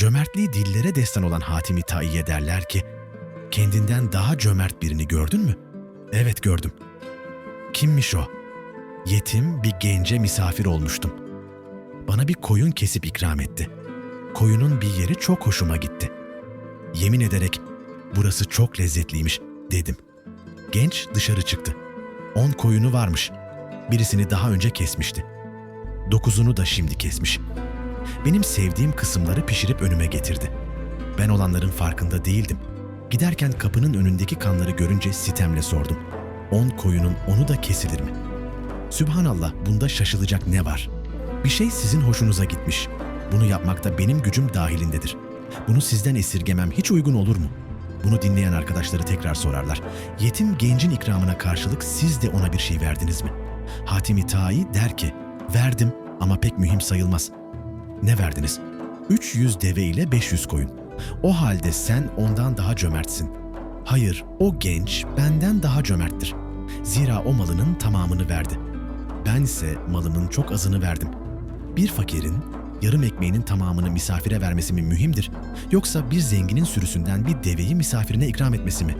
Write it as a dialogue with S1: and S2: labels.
S1: Cömertliği dillere destan olan Hatimi Taiye derler ki, kendinden daha cömert birini gördün mü? Evet gördüm. Kimmiş o? Yetim bir gence misafir olmuştum. Bana bir koyun kesip ikram etti. Koyunun bir yeri çok hoşuma gitti. Yemin ederek burası çok lezzetliymiş dedim. Genç dışarı çıktı. On koyunu varmış. Birisini daha önce kesmişti. Dokuzunu da şimdi kesmiş. Benim sevdiğim kısımları pişirip önüme getirdi. Ben olanların farkında değildim. Giderken kapının önündeki kanları görünce sitemle sordum. On koyunun onu da kesilir mi? Sübhanallah bunda şaşılacak ne var? Bir şey sizin hoşunuza gitmiş. Bunu yapmakta benim gücüm dahilindedir. Bunu sizden esirgemem hiç uygun olur mu? Bunu dinleyen arkadaşları tekrar sorarlar. Yetim gencin ikramına karşılık siz de ona bir şey verdiniz mi? Hatimi Tai der ki, verdim ama pek mühim sayılmaz. Ne verdiniz? 300 deve ile 500 koyun. O halde sen ondan daha cömertsin. Hayır, o genç benden daha cömerttir. Zira o malının tamamını verdi. Bense malımın çok azını verdim. Bir fakirin yarım ekmeğinin tamamını misafire vermesi mi mühimdir? Yoksa bir zenginin sürüsünden bir deveyi misafirine ikram etmesi mi?